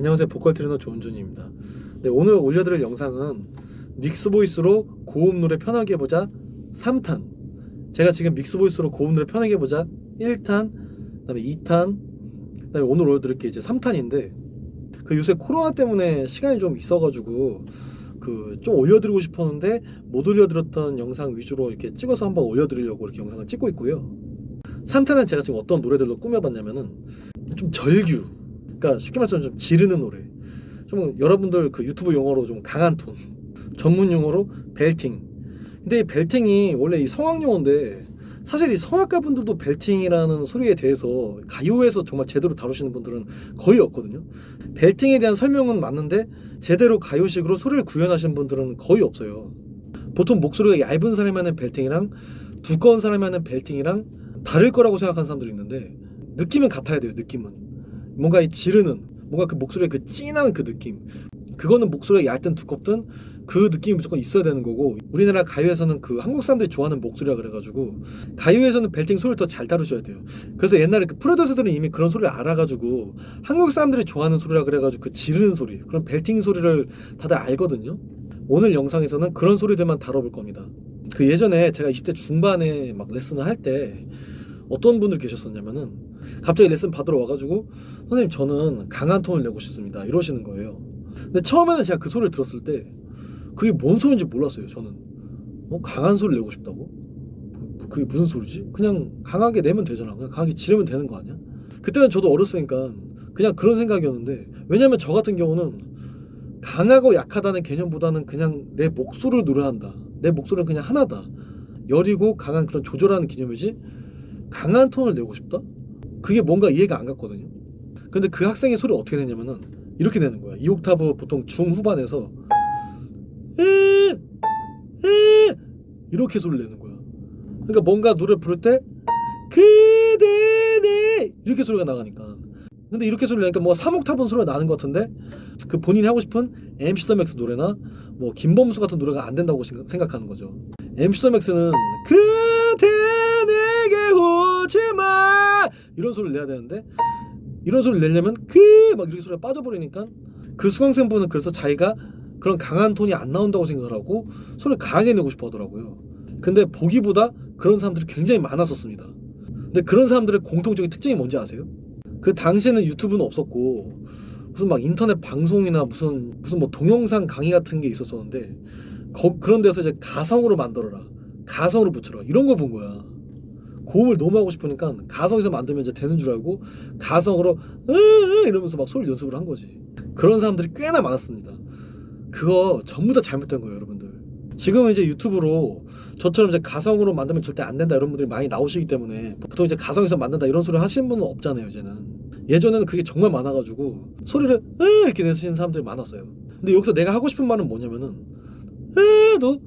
안녕하세요 보컬 트레이너 조은준입니다. 네, 오늘 올려드릴 영상은 믹스 보이스로 고음 노래 편하게 해보자 3탄. 제가 지금 믹스 보이스로 고음 노래 편하게 해보자 1탄, 그 다음에 2탄, 그 다음에 오늘 올려드릴 게 이제 3탄인데 그 요새 코로나 때문에 시간이 좀 있어가지고 그 좀 올려드리고 싶었는데 못 올려드렸던 영상 위주로 이렇게 찍어서 한번 올려드리려고 이렇게 영상을 찍고 있고요. 3탄은 제가 지금 어떤 노래들로 꾸며봤냐면은 좀 절규 그러니까 쉽게 말해서 좀 지르는 노래. 좀 여러분들 그 유튜브 용어로 좀 강한 톤 전문 용어로 벨팅. 근데 이 벨팅이 원래 이 성악 용어인데 사실 이 성악가 분들도 벨팅이라는 소리에 대해서 가요에서 정말 제대로 다루시는 분들은 거의 없거든요. 벨팅에 대한 설명은 맞는데 제대로 가요식으로 소리를 구현하시는 분들은 거의 없어요. 보통 목소리가 얇은 사람이 하는 벨팅이랑 두꺼운 사람이 하는 벨팅이랑 다를 거라고 생각하는 사람들이 있는데 느낌은 같아야 돼요 느낌은 뭔가 이 지르는 뭔가 그 목소리의 그 찐한 그 느낌. 그거는 목소리가 얇든 두껍든 그 느낌이 무조건 있어야 되는 거고 우리나라 가요에서는 그 한국 사람들이 좋아하는 목소리라 그래가지고 가요에서는 벨팅 소리를 더 잘 다루셔야 돼요. 그래서 옛날에 그 프로듀서들은 이미 그런 소리를 알아가지고 한국 사람들이 좋아하는 소리라 그래가지고 그 지르는 소리 그런 벨팅 소리를 다들 알거든요. 오늘 영상에서는 그런 소리들만 다뤄볼 겁니다. 그 예전에 제가 20대 중반에 막 레슨을 할 때 어떤 분들 계셨었냐면은 갑자기 레슨 받으러 와가지고 선생님 저는 강한 톤을 내고 싶습니다 이러시는 거예요 근데 처음에는 제가 그 소리를 들었을 때 그게 뭔 소리인지 몰랐어요 저는 어? 강한 소리를 내고 싶다고? 그- 그게 무슨 소리지? 그냥 강하게 내면 되잖아 그냥 강하게 지르면 되는 거 아니야? 그때는 저도 어렸으니까 그냥 그런 생각이었는데 왜냐면 저 같은 경우는 강하고 약하다는 개념보다는 그냥 내 목소리를 노래한다 내 목소리는 그냥 하나다 여리고 강한 그런 조절하는 개념이지 강한 톤을 내고 싶다? 그게 뭔가 이해가 안 갔거든요. 근데 그 학생의 소리 어떻게 내냐면은 이렇게 내는 거야. 이 옥타브 보통 중후반에서 이렇게 소리를 내는 거야. 그러니까 뭔가 노래 부를 때 그대네 이렇게 소리가 나가니까. 근데 이렇게 소리 내니까 뭐 3옥타브 소리가 나는 것 같은데 그 본인이 하고 싶은 MC 더 맥스 노래나 뭐 김범수 같은 노래가 안 된다고 생각- 생각하는 거죠. MC 더 맥스는 그대 내게 오지 마 이런 소리를 내야 되는데 이런 소리를 내려면 그 막 이렇게 소리가 빠져버리니까 그 수강생분은 그래서 자기가 그런 강한 톤이 안 나온다고 생각을 하고 소리를 강하게 내고 싶어 하더라고요. 근데 보기보다 그런 사람들이 굉장히 많았었습니다. 근데 그런 사람들의 공통적인 특징이 뭔지 아세요? 그 당시에는 유튜브는 없었고 무슨 막 인터넷 방송이나 무슨 무슨 뭐 동영상 강의 같은 게 있었었는데 거, 그런 데서 이제 가성으로 만들어라 가성으로 붙여라 이런 걸 본 거야 고음을 너무 하고 싶으니까 가성에서 만들면 이제 되는 줄 알고 가성으로 으으 이러면서 막 소리 연습을 한 거지. 그런 사람들이 꽤나 많았습니다. 그거 전부 다 잘못된 거예요 여러분들. 지금은 이제 유튜브로 저처럼 이제 가성으로 만들면 절대 안 된다 이런 분들이 많이 나오시기 때문에 보통 이제 가성에서 만든다 이런 소리 하시는 분은 없잖아요 이제는. 예전에는 그게 정말 많아가지고 소리를 으 이렇게 내시는 사람들이 많았어요. 근데 여기서 내가 하고 싶은 말은 뭐냐면은 으도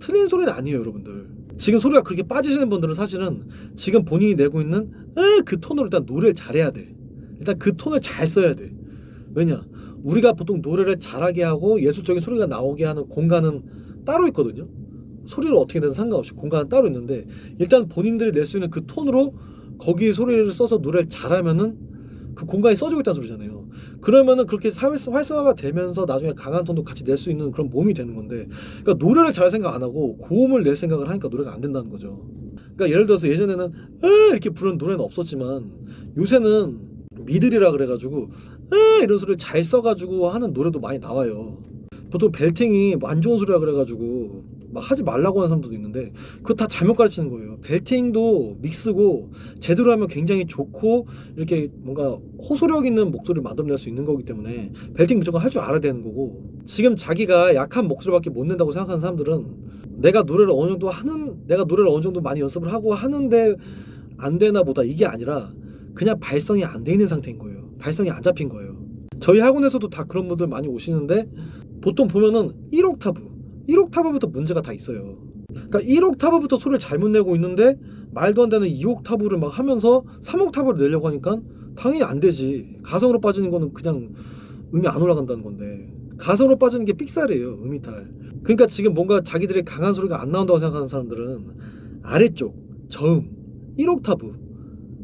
틀린 소리는 아니에요 여러분들 지금 소리가 그렇게 빠지시는 분들은 사실은 지금 본인이 내고 있는 으그 톤으로 일단 노래를 잘해야 돼. 일단 그 톤을 잘 써야 돼. 왜냐? 우리가 보통 노래를 잘하게 하고 예술적인 소리가 나오게 하는 공간은 따로 있거든요. 소리를 어떻게 내든 상관없이 공간은 따로 있는데 일단 본인들이 낼 수 있는 그 톤으로 거기에 소리를 써서 노래를 잘하면은 그 공간이 써주고 있다는 소리잖아요. 그러면은 그렇게 사회 활성화가 되면서 나중에 강한 톤도 같이 낼 수 있는 그런 몸이 되는 건데, 그러니까 노래를 잘 생각 안 하고 고음을 낼 생각을 하니까 노래가 안 된다는 거죠. 그러니까 예를 들어서 예전에는 으 이렇게 부르는 노래는 없었지만 요새는 미들이라 그래가지고 으 이런 소리를 잘 써가지고 하는 노래도 많이 나와요. 보통 벨팅이 뭐안 좋은 소리라 그래가지고 막 하지 말라고 하는 사람들도 있는데 그거 다 잘못 가르치는 거예요. 벨팅도 믹스고 제대로 하면 굉장히 좋고 이렇게 뭔가 호소력 있는 목소리를 만들어낼 수 있는 거기 때문에 벨팅 무조건 할 줄 알아야 되는 거고 지금 자기가 약한 목소리밖에 못 낸다고 생각하는 사람들은 내가 노래를 어느 정도 하는 내가 노래를 어느 정도 많이 연습을 하고 하는데 안 되나 보다 이게 아니라 그냥 발성이 안 돼 있는 상태인 거예요. 발성이 안 잡힌 거예요. 저희 학원에서도 다 그런 분들 많이 오시는데 보통 보면은 1옥타브 1옥타브부터 문제가 다 있어요. 그러니까 1옥타브부터 소리를 잘못 내고 있는데 말도 안 되는 2옥타브를 막 하면서 3옥타브를 내려고 하니까 당연히 안 되지. 가성으로 빠지는 거는 그냥 음이 안 올라간다는 건데 가성으로 빠지는 게 삑살이에요. 음이탈. 그러니까 지금 뭔가 자기들의 강한 소리가 안 나온다고 생각하는 사람들은 아래쪽 저음 1옥타브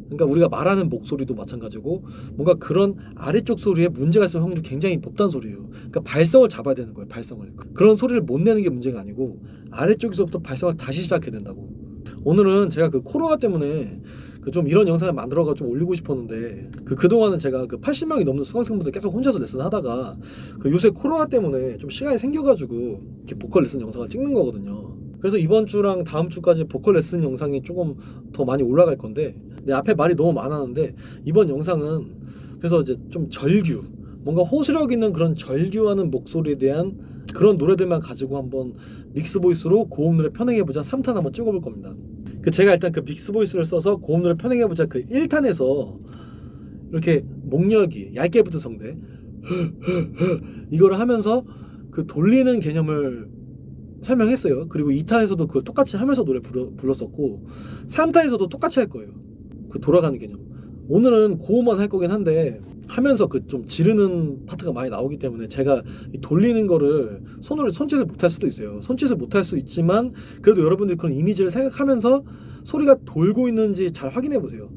그러니까 우리가 말하는 목소리도 마찬가지고 뭔가 그런 아래쪽 소리에 문제가 있을 확률이 굉장히 높다는 소리예요. 그러니까 발성을 잡아야 되는 거예요. 발성을 그런 소리를 못 내는 게 문제가 아니고 아래쪽에서부터 발성을 다시 시작해야 된다고. 오늘은 제가 그 코로나 때문에 그 좀 이런 영상을 만들어가 좀 올리고 싶었는데 그 그동안은 제가 그 80명이 넘는 수강생분들 계속 혼자서 레슨 하다가 그 요새 코로나 때문에 좀 시간이 생겨가지고 이렇게 보컬 레슨 영상을 찍는 거거든요. 그래서 이번 주랑 다음 주까지 보컬 레슨 영상이 조금 더 많이 올라갈 건데 내 앞에 말이 너무 많았는데 이번 영상은 그래서 이제 좀 절규 뭔가 호소력 있는 그런 절규하는 목소리에 대한 그런 노래들만 가지고 한번 믹스 보이스로 고음 노래 편행해 보자 3탄 한번 찍어 볼 겁니다. 그 제가 일단 그 믹스 보이스를 써서 고음 노래 편행해 보자 그 1탄에서 이렇게 목력이 얇게 붙은 성대 이거를 하면서 그 돌리는 개념을 설명했어요. 그리고 2탄에서도 그걸 똑같이 하면서 노래 불러, 불렀었고 3탄에서도 똑같이 할 거예요. 그 돌아가는 개념. 오늘은 고음만 할 거긴 한데 하면서 그 좀 지르는 파트가 많이 나오기 때문에 제가 이 돌리는 거를 손으로 손짓을 못할 수도 있어요. 손짓을 못할 수 있지만 그래도 여러분들이 그런 이미지를 생각하면서 소리가 돌고 있는지 잘 확인해 보세요.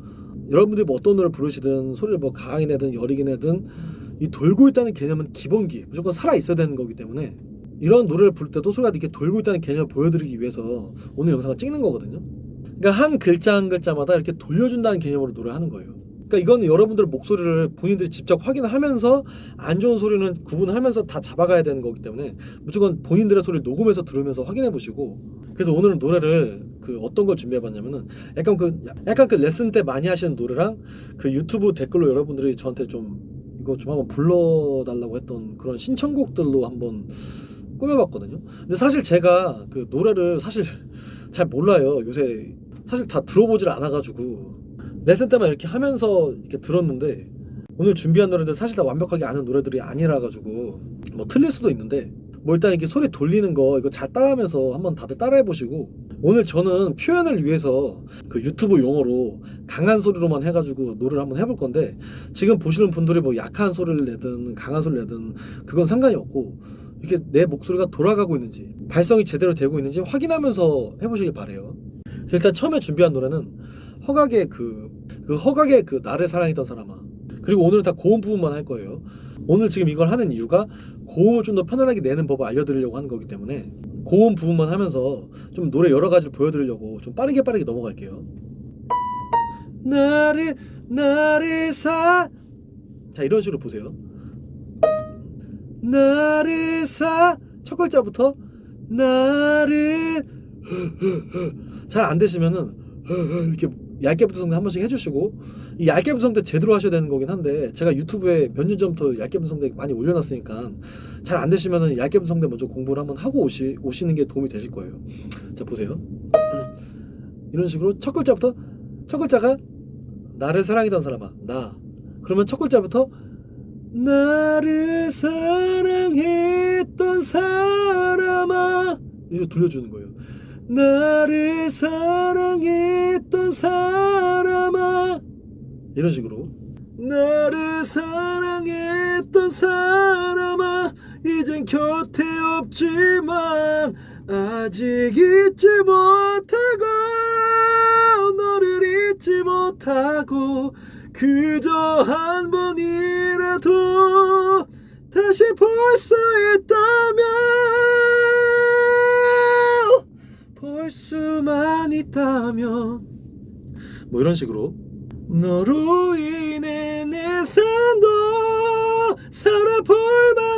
여러분들이 뭐 어떤 노래 부르시든 소리를 뭐 강하게 내든 여리게 내든 이 돌고 있다는 개념은 기본기 무조건 살아 있어야 되는 거기 때문에 이런 노래를 부를 때도 소리가 이렇게 돌고 있다는 개념을 보여드리기 위해서 오늘 영상을 찍는 거거든요. 그러니까 한 글자 한 글자마다 이렇게 돌려준다는 개념으로 노래하는 거예요. 그러니까 이거는 여러분들 목소리를 본인들이 직접 확인하면서 안 좋은 소리는 구분하면서 다 잡아가야 되는 거기 때문에 무조건 본인들의 소리를 녹음해서 들으면서 확인해 보시고 그래서 오늘은 노래를 그 어떤 걸 준비해 봤냐면은 약간 그 약간 그 레슨 때 많이 하시는 노래랑 그 유튜브 댓글로 여러분들이 저한테 좀 이거 좀 한번 불러달라고 했던 그런 신청곡들로 한번 꾸며봤거든요. 근데 사실 제가 그 노래를 사실 잘 몰라요. 요새 사실 다 들어보질 않아가지고 레슨 때만 이렇게 하면서 이렇게 들었는데 오늘 준비한 노래들 사실 다 완벽하게 아는 노래들이 아니라 가지고 뭐 틀릴 수도 있는데 뭐 일단 이렇게 소리 돌리는 거 이거 잘 따라하면서 한번 다들 따라해 보시고 오늘 저는 표현을 위해서 그 유튜브 용어로 강한 소리로만 해가지고 노래를 한번 해볼 건데 지금 보시는 분들이 뭐 약한 소리를 내든 강한 소리를 내든 그건 상관이 없고 이게 내 목소리가 돌아가고 있는지 발성이 제대로 되고 있는지 확인하면서 해보시길 바래요. 그래서 일단 처음에 준비한 노래는 허각의 그, 그 허각의 그 나를 사랑했던 사람아 그리고 오늘은 다 고음 부분만 할 거예요. 오늘 지금 이걸 하는 이유가 고음을 좀 더 편안하게 내는 법을 알려드리려고 하는 거기 때문에 고음 부분만 하면서 좀 노래 여러 가지를 보여드리려고 좀 빠르게 빠르게 넘어갈게요. 나를 나를 사. 자 이런 식으로 보세요. 나를 사. 첫 글자부터 나를 잘 안 되시면은 이렇게 얇게 붙은 성대 한 번씩 해주시고 이 얇게 붙은 성대 제대로 하셔야 되는 거긴 한데 제가 유튜브에 몇 년 전부터 얇게 붙은 성대 많이 올려놨으니까 잘 안 되시면은 얇게 붙은 성대 먼저 공부를 한번 하고 오시 오시는 게 도움이 되실 거예요. 자 보세요. 음. 이런 식으로 첫 글자부터 첫 글자가 나를 사랑했던 사람아 나 그러면 첫 글자부터 나를 사랑했던 사람아. 이렇게 돌려주는 거예요. 나를 사랑했던 사람아. 이런 식으로. 나를 사랑했던 사람아. 이젠 곁에 없지만 아직 잊지 못하고 너를 잊지 못하고 그저 한 번이라도 다시 볼 수 있다면 볼 수만 있다면. 뭐 이런 식으로. 너로 인해 내 삶도 살아볼 만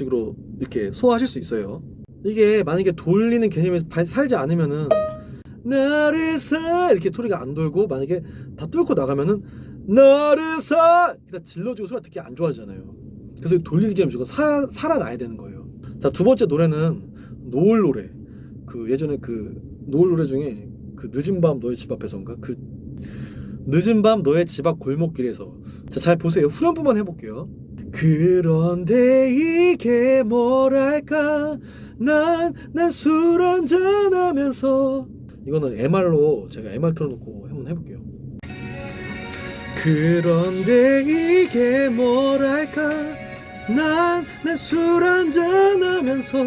식으로 이렇게 소화하실 수 있어요. 이게 만약에 돌리는 개념에서 발- 살지 않으면은 나를 사 이렇게 소리가 안 돌고 만약에 다 뚫고 나가면은 나를 사 일단 질러주고 소리가 듣기 안 좋아지잖아요. 그래서 이 돌리는 개념이 무조건 사, 살아나야 되는 거예요. 자 두 번째 노래는 노을 노래. 그 예전에 그 노을 노래 중에 그 늦은 밤 너의 집 앞에서인가 그 늦은 밤 너의 집 앞 골목길에서 자 잘 보세요 후렴부만 해볼게요 그런데 이게 뭐랄까? 난 난 술 한잔 하면서. 이거는 MR로 제가 MR 틀어놓고 한번 해볼게요. 그런데 이게 뭐랄까? 난술 한잔 하면서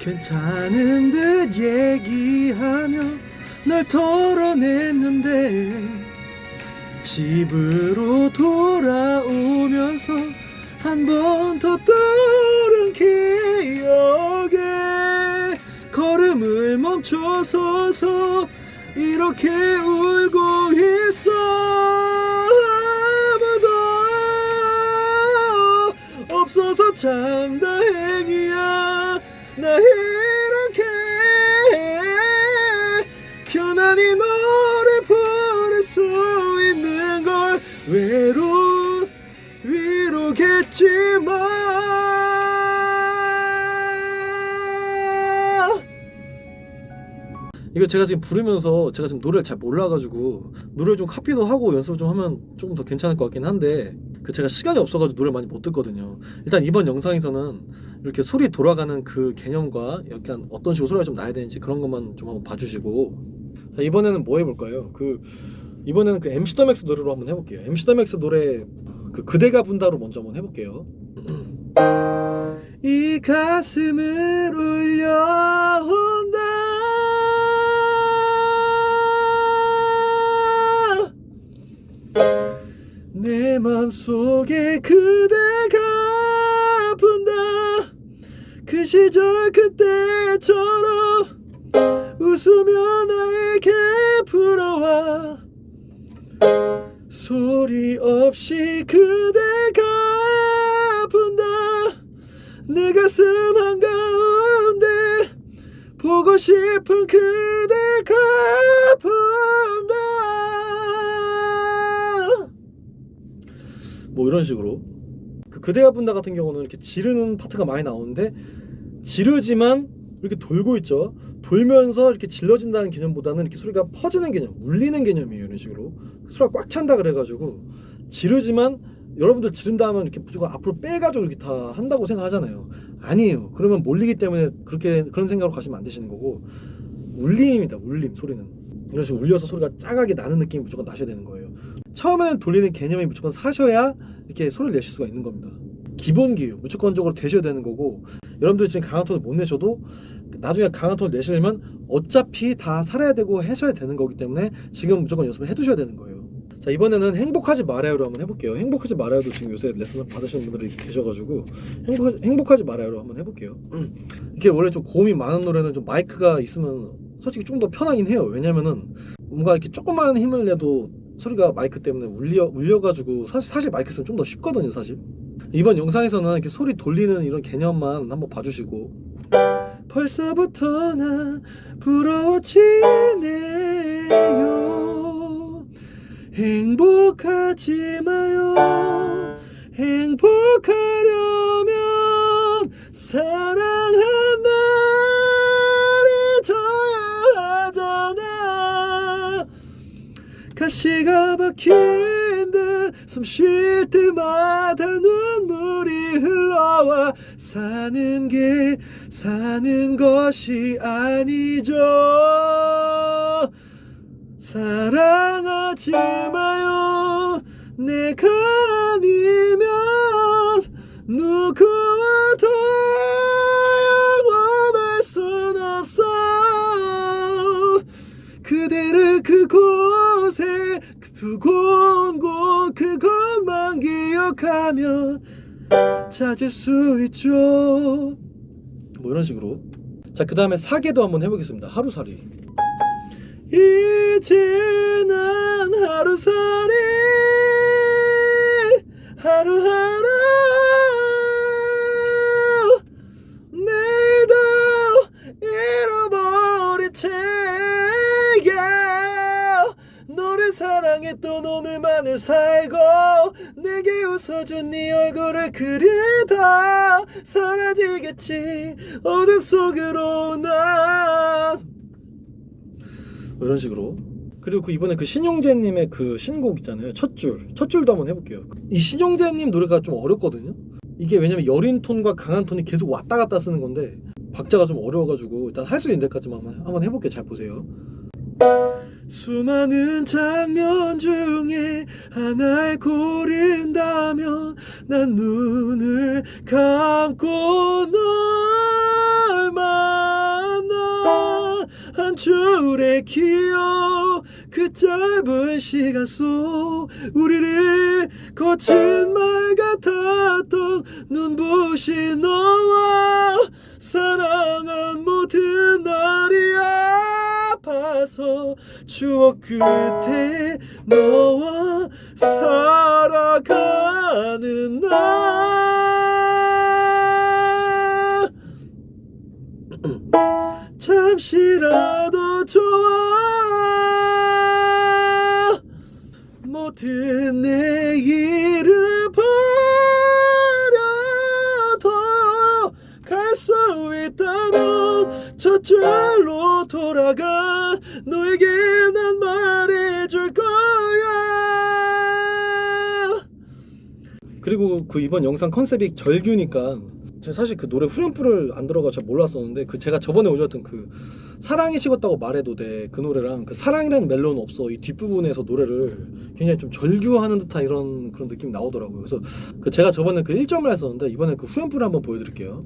괜찮은 듯 얘기하며 널 털어냈는데 집으로 돌아오면서 한 번 더 떠오른 기억에 걸음을 멈춰서서 이렇게 울고 있어. 아무도 없어서 참 다행이야. 나이 위로겠지만 이거 제가 지금 부르면서 제가 지금 노래를 잘 몰라가지고 노래 좀 카피도 하고 연습을 좀 하면 조금 더 괜찮을 것 같긴 한데 그 제가 시간이 없어가지고 노래 많이 못 듣거든요. 일단 이번 영상에서는 이렇게 소리 돌아가는 그 개념과 약간 어떤 식으로 소리가 좀 나야 되는지 그런 것만 좀 한번 봐주시고 자 이번에는 뭐 해볼까요? 그 이번에는 그 MC 더 맥스 노래로 한번 해볼게요. MC 더 맥스 노래 그 그대가 분다로 먼저 한번 해볼게요. 이 가슴을 울려온다. 내 맘속에 그대가 아픈다. 그 시절 그때처럼 웃으며 나에게 불어와 소리 없이 그대가 아픈다. 내 가슴 한가운데 보고 싶은 그대가 아픈다. 뭐 이런 식으로. 그 그대가 분다 같은 경우는 이렇게 지르는 파트가 많이 나오는데 지르지만 이렇게 돌고 있죠 돌면서 이렇게 질러진다는 개념보다는 이렇게 소리가 퍼지는 개념 울리는 개념이에요 이런 식으로. 소리가 꽉 찬다 그래가지고 지르지만 여러분들 지른다 하면 이렇게 무조건 앞으로 빼가지고 이렇게 다 한다고 생각하잖아요. 아니에요. 그러면 몰리기 때문에 그렇게 그런 생각으로 가시면 안 되시는 거고 울림입니다 울림 소리는. 이런 식으로 울려서 소리가 짜가게 나는 느낌이 무조건 나셔야 되는 거예요. 처음에는 돌리는 개념이 무조건 사셔야 이렇게 소리를 내실 수가 있는 겁니다. 기본기요. 무조건적으로 되셔야 되는 거고 여러분들 지금 강한 톤을 못 내셔도 나중에 강한 톤을 내시려면 어차피 다 살아야 되고 하셔야 되는 거기 때문에 지금 무조건 연습을 해두셔야 되는 거예요. 자 이번에는 행복하지 말아요로 한번 해볼게요. 행복하지 말아요도 지금 요새 레슨을 받으시는 분들이 계셔가지고 행복하지, 행복하지 말아요로 한번 해볼게요. 음. 이게 원래 좀 고음이 많은 노래는 좀 마이크가 있으면 솔직히 좀 더 편하긴 해요. 왜냐면은 뭔가 이렇게 조금만 힘을 내도 소리가 마이크 때문에 울려 울려가지고 사실 사실 마이크 쓰면 좀 더 쉽거든요 사실 이번 영상에서는 이렇게 소리 돌리는 이런 개념만 한번 봐주시고 벌써부터 나 부러워지네요. 행복하지 마요. 행복하려면 사랑한다를 져야 하잖아. 가시가 박힌 듯숨 쉴 때마다 눈물이 흘러와 사는 게 사는 것이 아니죠. 사랑하지 마요. 내가 아니면 누구와도 영원할 순 없어. 그대를 그곳에 두고 온 곳 그것만 기억하면 찾을 수 있죠 뭐 이런 식으로. 자 그 다음에 사계도 한번 해보겠습니다. 하루살이. 이제 난 하루살이 하루하루 사랑했던 오늘만을 살고 내게 웃어준 네 얼굴을 그리다 사라지겠지. 어둠 속으로 난 이런 식으로. 그리고 그 이번에 그 신용재님의 그 신곡 있잖아요. 첫 줄. 첫 줄도 한번 해볼게요. 이 신용재님 노래가 좀 어렵거든요. 이게 왜냐면 여린 톤과 강한 톤이 계속 왔다 갔다 쓰는 건데 박자가 좀 어려워가지고 일단 할 수 있는 데까지만 한번, 해볼게요. 잘 보세요 수많은 장면 중에 하나를 고른다면 난 눈을 감고 널 만나 한 줄의 기억 그 짧은 시간 속 우리를 거친 말 같았던 눈부신 너와 사랑한 모든 날이 아파서 추억 끝에 너와 살아가는 나 잠시라도 좋아. 모든 내일을 버려도 갈 수 있다면 저절로 돌아가 너에게 난 말해줄 거야. 그리고 그 이번 영상 컨셉이 절규니까 제가 사실 그 노래 후렴풀을 안 들어가 잘 몰랐었는데 그 제가 저번에 올렸던 그 사랑이 식었다고 말해도 돼 그 노래랑 그 사랑이라는 멜로는 없어. 이 뒷부분에서 노래를 굉장히 좀 절규하는 듯한 이런 그런 느낌이 나오더라고요. 그래서 그 제가 저번에 그 1점을 했었는데 이번에 그 후렴풀을 한번 보여드릴게요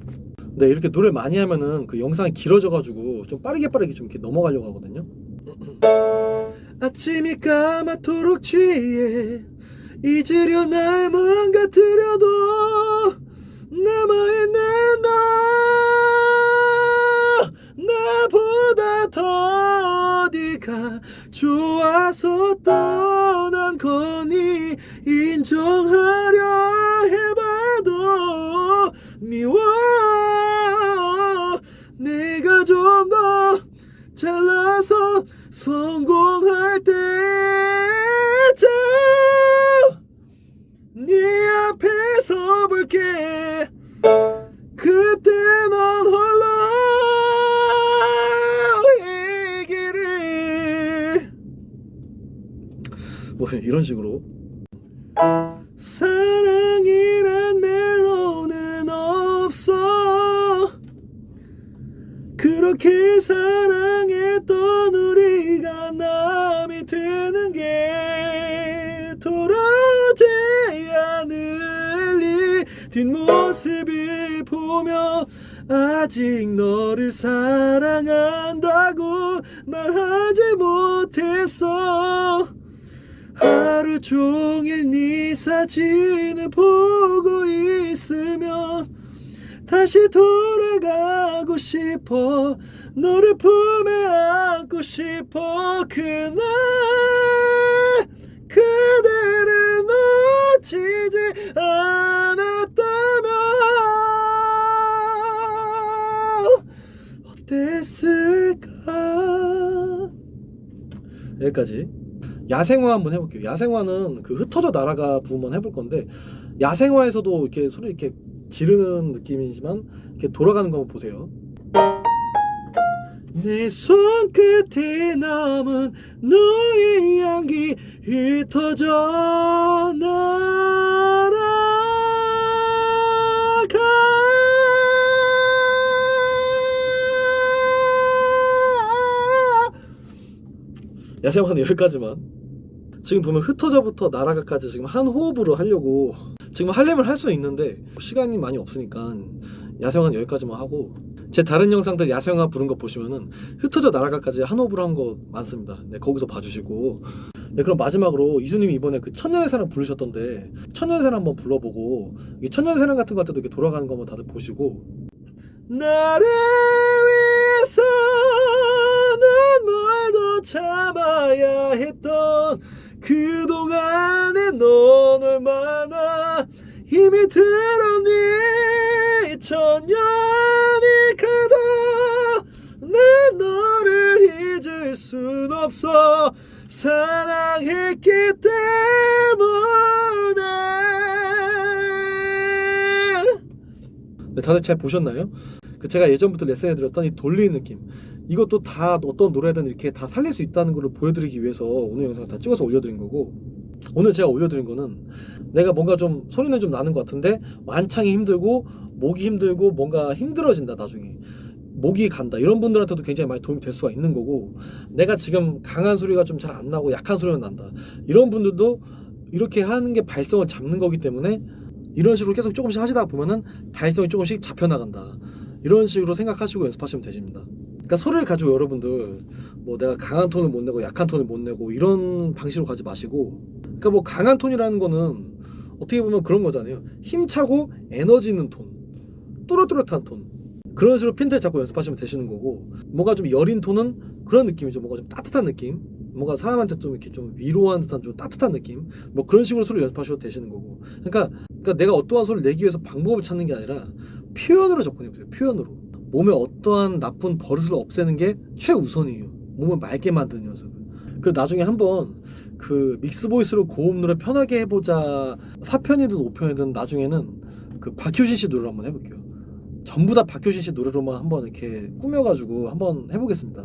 네 이렇게 노래 많이 하면은 그 영상이 길어져가지고 좀 빠르게 빠르게 좀 이렇게 넘어가려고 하거든요. 아침이 까맣도록 취해. 잊으려 날 망가뜨려도 남아있는 너 나보다 더 어디가 좋아서 떠난 거니? 인정하려 해봐도 미워 더 잘나서 성공할 때쯤 네 앞에 서볼게. 그때 넌 홀로 이 길을 뭐 이런 식으로 뒷모습을 보며 아직 너를 사랑한다고 말하지 못했어. 하루 종일 네 사진을 보고 있으면 다시 돌아가고 싶어 너를 품에 안고 싶어. 그날 그대를 놓치지 않았 여기까지. 야생화 한번 해볼게요. 야생화는 그 흩어져 날아가 부분만 해볼 건데 야생화에서도 이렇게 소리 이렇게 지르는 느낌이지만 이렇게 돌아가는 거 보세요. 내 손끝에 남은 너의 향기 흩어져 날 야생화는 여기까지만 지금 보면 흩어져부터 날아가까지 지금 한 호흡으로 하려고 지금 하려면 할수 있는데 시간이 많이 없으니까 야생화는 여기까지만 하고 제 다른 영상들 야생화 부른 거 보시면은 흩어져 날아가까지 한 호흡으로 한 거 많습니다. 네 거기서 봐주시고 네 그럼 마지막으로 이수님이 이번에 그 천년의 사랑 부르셨던데 천년의 사랑 한번 불러보고 이 천년의 사랑 같은 거 할 때도 이렇게 돌아가는 거 한번 다들 보시고 나를 힘이 들었니 천년이 가도 난 너를 잊을 순 없어. 사랑했기 때문에. 네, 다들 잘 보셨나요? 그 제가 예전부터 레슨해드렸던 이 돌리는 느낌. 이것도 다 어떤 노래든 이렇게 다 살릴 수 있다는 걸 보여드리기 위해서 오늘 영상 다 찍어서 올려드린 거고 오늘 제가 올려드린 거는 내가 뭔가 좀 소리는 좀 나는 것 같은데 완창이 힘들고 목이 힘들고 뭔가 힘들어진다 나중에. 목이 간다. 이런 분들한테도 굉장히 많이 도움이 될 수가 있는 거고 내가 지금 강한 소리가 좀 잘 안 나고 약한 소리가 난다. 이런 분들도 이렇게 하는 게 발성을 잡는 거기 때문에 이런 식으로 계속 조금씩 하시다 보면은 발성이 조금씩 잡혀 나간다. 이런 식으로 생각하시고 연습하시면 되십니다. 그러니까 소리를 가지고 여러분들 뭐 내가 강한 톤을 못 내고 약한 톤을 못 내고 이런 방식으로 가지 마시고 그러니까 뭐 강한 톤이라는 거는 어떻게 보면 그런 거잖아요. 힘차고 에너지 있는 톤, 또렷또렷한 톤 그런 식으로 핀트를 잡고 연습하시면 되시는 거고 뭔가 좀 여린 톤은 그런 느낌이죠. 뭔가 좀 따뜻한 느낌, 뭔가 사람한테 좀 이렇게 좀 위로하는 듯한 좀 따뜻한 느낌, 뭐 그런 식으로 소리 연습하셔도 되시는 거고. 그러니까, 그러니까 내가 어떠한 소리를 내기 위해서 방법을 찾는 게 아니라 표현으로 접근해 보세요. 표현으로 몸에 어떠한 나쁜 버릇을 없애는 게 최우선이에요. 몸을 맑게 만드는 연습. 그리고 나중에 한번 그 믹스 보이스로 고음 노래 편하게 해보자 4편이든 5편이든 나중에는 그 박효신 씨 노래를 한번 해볼게요. 전부 다 박효신 씨 노래로만 한번 이렇게 꾸며가지고 한번 해보겠습니다.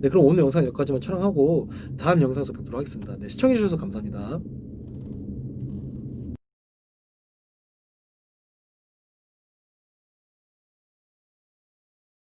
네, 그럼 오늘 영상 여기까지만 촬영하고 다음 영상에서 뵙도록 하겠습니다. 네, 시청해주셔서 감사합니다.